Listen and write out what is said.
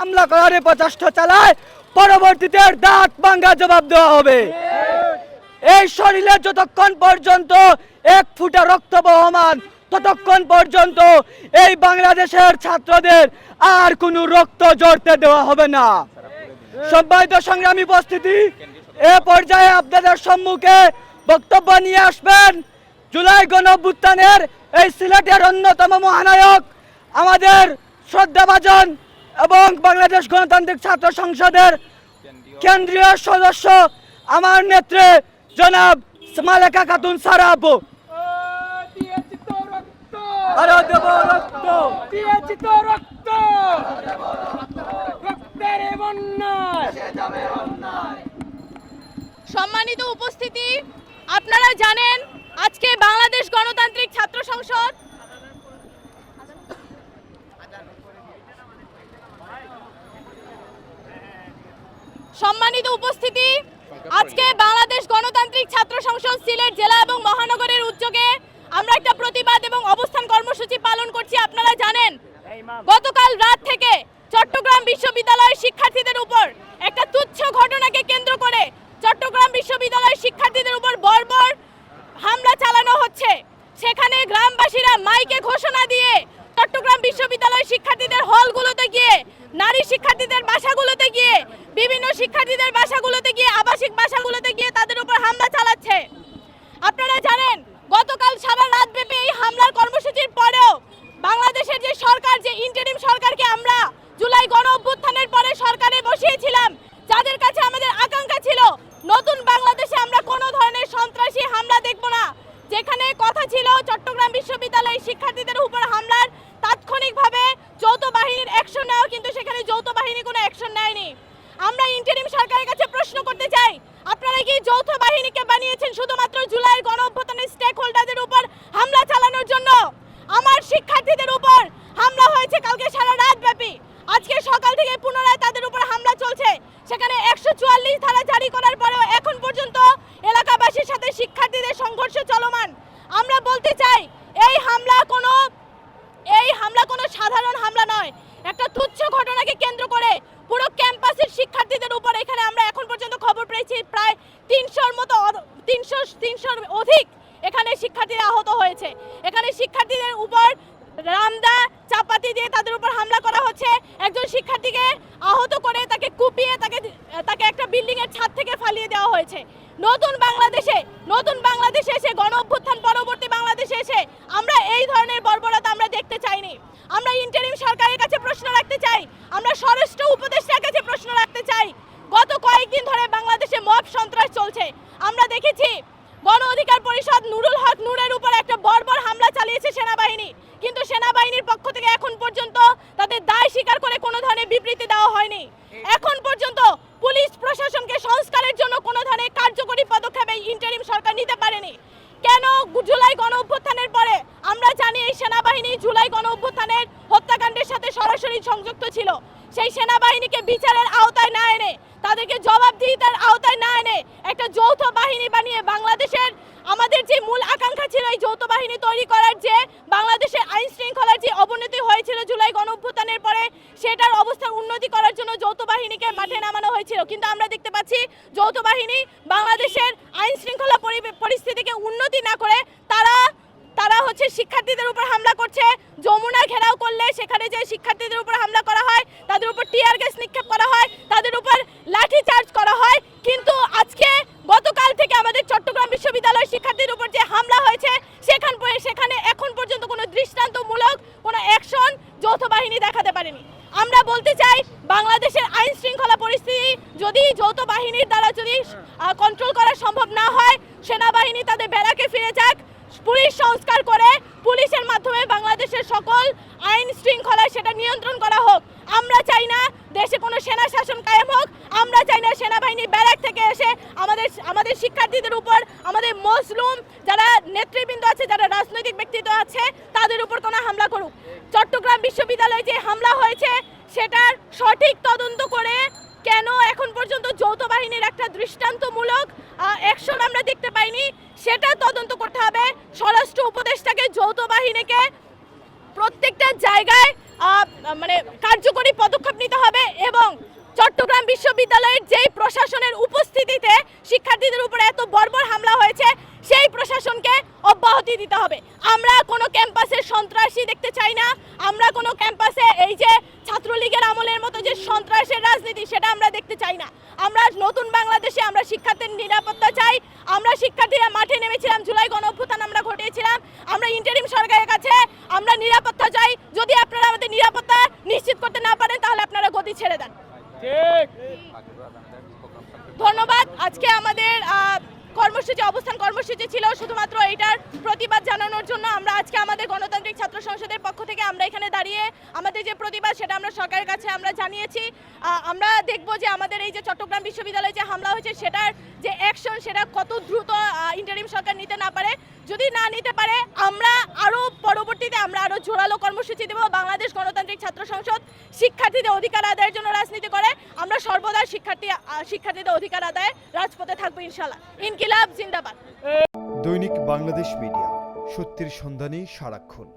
হামলা করার প্রচেষ্টা চালায়, পরবর্তীতে দাঁত ভাঙ্গা জবাব দেওয়া হবে। এই শরীরে যতক্ষণ পর্যন্ত এক ফুটা রক্ত বহমান, ততক্ষণ পর্যন্ত এই বাংলাদেশের ছাত্রদের আর কোনো রক্ত জড়তে দেওয়া হবে না। সম্মানিত সংগ্রামী উপস্থিতি, এ পর্যায়ে আপনাদের সম্মুখে বক্তব্য নিয়ে আসবেন জুলাই গণ এই সিলেটের অন্যতম মহানায়ক, আমাদের শ্রদ্ধাভাজন এবং বাংলাদেশ গণতান্ত্রিক ছাত্র সংসদের কেন্দ্রীয় সদস্য আমার নেত্রে জনাব মালেকা খাতুন সারাবু দিয়েছি রক্ত আরও দেব রক্ত। দিয়েছি তো রক্ত রক্তের সম্মানিত উপস্থিতি আপনারা জানেন আজকে বাংলাদেশ গণতান্ত্রিক ছাত্র সংসদ সম্মানিত উপস্থিতি। আজকে বাংলাদেশ গণতান্ত্রিক ছাত্র সংসদ, সিলেট জেলা এবং মহানগরের উদ্যোগে আমরা একটা প্রতিবাদ এবং অবস্থান কর্মসূচি পালন করছি, আপনারা জানেন। গতকাল রাত থেকে চট্টগ্রাম বিশ্ববিদ্যালয়ের শিক্ষার্থীদের উপর একটা তুচ্ছ ঘটনাকে কেন্দ্র করে চট্টগ্রাম বিশ্ববিদ্যালয়ের শিক্ষার্থীদের উপর বর্বর হামলা চালানো হচ্ছে। সেখানে গ্রামবাসীরা মাইকে ঘোষণা দিয়ে চট্টগ্রাম বিশ্ববিদ্যালয়ের শিক্ষার্থীদের হলগুলোতে গিয়ে নারী শিক্ষার্থীদের বাসাগুলোতে গিয়ে, বিভিন্ন শিক্ষার্থীদের বাসাগুলোতে গিয়ে, আবাসিক বাসাগুলোতে গিয়ে তাদের উপর হামলা চালাচ্ছে। আপনারা জানেন, গতকাল সারা রাত ব্যাপী এই হামলার কর্মসূচির পরেও বাংলাদেশের যে সরকার, যে ইন্টারিম সরকারকে আমরা জুলাই গণ অভ্যুত্থানের পরে সরকারে বসিয়েছিলাম, যাদের কাছে আমাদের আকাঙ্ক্ষা ছিল, নতুন বাংলাদেশে আমরা কোনো ধরনের সন্ত্রাসী হামলা দেখব না। যেখানে কথা ছিল চট্টগ্রাম বিশ্ববিদ্যালয়ের শিক্ষার্থীদের উপর হামলার তাৎক্ষণিকভাবে যৌথ বাহিনীর অ্যাকশন নেওয়া কিন্তু সেখানে যৌথ বাহিনী কোনো অ্যাকশন নেয়নি। আমরা ইন্টারিম সরকারের কাছে প্রশ্ন করতে চাই, আপনারা কি যৌথ বাহিনীকে বানিয়েছেন শুধুমাত্র জুলাই গণ অভ্যুত্থানের স্টেক হোল্ডারদের উপর হামলা চালানোর জন্য? আমার শিক্ষার্থীদের উপর হামলা হয়েছে কালকে সারা রাত ব্যাপী আজকে সকাল থেকে পুনরায় তাদের উপর হামলা চলছে সেখানে একশো চুয়াল্লিশ ধারা জারি করার পরেও এখন পর্যন্ত এলাকাবাসীর সাথে শিক্ষার্থীদের সংঘর্ষ চলমান আমরা বলতে চাই এই হামলা কোনো এই হামলা কোনো সাধারণ হামলা নয় একটা তুচ্ছ ঘটনাকে কেন্দ্র করে পুরো ক্যাম্পাসের শিক্ষার্থীদের উপর এখানে আমরা এখন পর্যন্ত পেয়েছি প্রায় তিনশোর মতো তিনশো, তিনশোর অধিক এখানে শিক্ষার্থীরা আহত হয়েছে। এখানে শিক্ষার্থীদের উপর রামদা চাপাতি দিয়ে তাদের উপর হামলা করা হচ্ছে। একজন শিক্ষার্থীকে আহত করে তাকে কুপিয়ে তাকে তাকে একটা বিল্ডিং এর ছাদ থেকে ফালিয়ে দেওয়া হয়েছে। নতুন বাংলাদেশে নতুন বাংলাদেশে এসে গণ অভ্যুত্থান পরবর্তী বাংলাদেশে এসে আমরা এই ধরনের বর্বরতা আমরা দেখতে চাইনি। আমরা ইন্টারিম সরকারের কাছে প্রশ্ন রাখতে চাই। আমরা স্বরাষ্ট্র উপদেষ্টার কাছে প্রশ্ন রাখতে চাই। গত কয়েকদিন ধরে বাংলাদেশে মব সন্ত্রাস চলছে। আমরা দেখেছি গণ অধিকার পরিষদ নুরুল হক নূরের উপর একটা বর্বর হামলা চালিয়েছে সেনাবাহিনী। কিন্তু সেনাবাহিনীর পক্ষ থেকে এখন পর্যন্ত তাদের দায় স্বীকার করে কোনো ধরনের বিবৃতি দেওয়া হয়নি। এখন পর্যন্ত পুলিশ প্রশাসনকে সংস্কারের জন্য কোনো ধরনের কার্যকরী পদক্ষেপ এই ইন্টারিম সরকার নিতে পারেনি। কেন জুলাই গণ অভ্যুত্থানের পরে? আমরা জানি এই সেনাবাহিনী জুলাই গণ অভ্যুত্থানের হত্যাকাণ্ডের সাথে সরাসরি সংযুক্ত ছিল। সেই সেনাবাহিনীকে বিচারের আওতায় না এনে তাদেরকে জবাবদিহিতার আওতায় না এনে একটা যৌথ বাহিনী বানিয়ে বাংলাদেশের আমাদের যে মূল আকাঙ্ক্ষা ছিল এই যৌথ বাহিনী তৈরি করার যে বাংলাদেশের আইন শৃঙ্খলার যে অবনতি হয়েছিল জুলাই গণ অভ্যুত্থানের পরে, সেটার অবস্থার উন্নতি করার জন্য যৌথ বাহিনীকে মাঠে নামানো হয়েছিল। কিন্তু আমরা দেখতে পাচ্ছি যৌথ বাহিনী বাংলাদেশের আইন শৃঙ্খলা পরিস্থিতিকে উন্নতি না করে তারা তারা হচ্ছে শিক্ষার্থীদের উপর হামলা করছে, যমুনা ঘেরাও করলে সেখানে যে শিক্ষার্থীদের উপর হামলা করা হয়, তাদের উপর টিয়ার গ্যাস নিক্ষেপ করা হয়, তাদের উপর লাঠি চার্জ করা হয়। কিন্তু আজকে গতকাল থেকে আমাদের চট্টগ্রাম বিশ্ববিদ্যালয়ের শিক্ষার্থীদের উপর যে হামলা হয়েছে, সেখান সেখানে এখন পর্যন্ত কোনো দৃষ্টান্তমূলক কোনো অ্যাকশন যৌথ বাহিনী দেখাতে পারেনি। আমরা বলতে চাই, বাংলাদেশের আইন শৃঙ্খলা পরিস্থিতি যদি যৌথ বাহিনীর দ্বারা যদি কন্ট্রোল করা সম্ভব না হয়, সেনাবাহিনী তাদের বেড়াকে ফিরে যাক, পুলিশ সংস্কার করে পুলিশের মাধ্যমে বাংলাদেশের সকল আইন শৃঙ্খলা সেটা নিয়ন্ত্রণ করা হোক। আমরা চাই না দেশে কোনো সেনা শাসন কায়েম হোক আমরা চাই না সেনাবাহিনী ব্যারাক থেকে এসে আমাদের আমাদের শিক্ষার্থীদের উপর, আমাদের মজলুম যারা নেতৃবৃন্দ আছে, যারা রাজনৈতিক ব্যক্তিত্ব আছে, তাদের উপর কোনো হামলা করুক। চট্টগ্রাম বিশ্ববিদ্যালয়ে যে হামলা হয়েছে, সেটার সঠিক তদন্ত করে কেন এখন পর্যন্ত যৌথ বাহিনীর একটা দৃষ্টান্তমূলক অ্যাকশন আমরা দেখতে পাইনি, সেটা তদন্ত করতে হবে। স্বরাষ্ট্র উপদেষ্টাকে, যৌথ বাহিনীকে প্রত্যেকটা জায়গায় মানে কার্যকরী পদক্ষেপ নিতে হবে বিশ্ববিদ্যালয়ের যেই প্রশাসনের উপস্থিতিতে শিক্ষার্থীদের উপরে এত বর্বর হামলা হয়েছে, সেই প্রশাসনকে অব্যাহতি দিতে হবে। আমরা কোনো ক্যাম্পাসে সন্ত্রাসী দেখতে চাই না। আমরা কোনো ক্যাম্পাসে এই যে ছাত্রলীগের আমলের মতো যে সন্ত্রাসের রাজনীতি, সেটা আমরা দেখতে চাই না। আমরা নতুন বাংলাদেশে আমরা শিক্ষার্থীর নিরাপত্তা চাই। আমরা শিক্ষার্থীরা মাঠে নেমেছিলাম, জুলাই গণ অভ্যুত্থান আমরা ঘটিয়েছিলাম। আমরা ইন্টারিম সরকারের কাছে আমরা নিরাপত্তা চাই। যদি আপনারা আমাদের নিরাপত্তা নিশ্চিত করতে না পারেন, তাহলে আপনারা গতি ছেড়ে দেন। ধন্যবাদ। আজকে আমাদের কর্মসূচি, অবস্থান কর্মসূচি ছিল শুধুমাত্র এটার প্রতিবাদ জানানোর জন্য। আমরা আজকে আমাদের গণতান্ত্রিক ছাত্র সংসদের পক্ষ থেকে আমরা এখানে দাঁড়িয়ে আমাদের যে প্রতিবাদ, সেটা আমরা সরকারের কাছে আমরা জানিয়েছি। আমরা দেখব যে আমাদের এই যে চট্টগ্রাম বিশ্ববিদ্যালয়ে যে হামলা হয়েছে, সেটার যে অ্যাকশন সেটা কত দ্রুত ইন্টারিম সরকার নিতে না পারে। যদি না নিতে পারে, আমরা আরও পরবর্তীতে আমরা আরও জোরালো কর্মসূচি দেব। বাংলাদেশ গণতান্ত্রিক ছাত্র সংসদ শিক্ষার্থীদের অধিকার আদায়ের জন্য রাজনীতি করে। আমরা সর্বদা শিক্ষার্থী শিক্ষার্থীদের অধিকার আদায়ে রাজপথে থাকব ইনশাল্লাহ ইনকিলাব, জিন্দাবাদ। দৈনিক বাংলাদেশ মিডিয়া, সত্যির সন্ধানে সারাক্ষণ।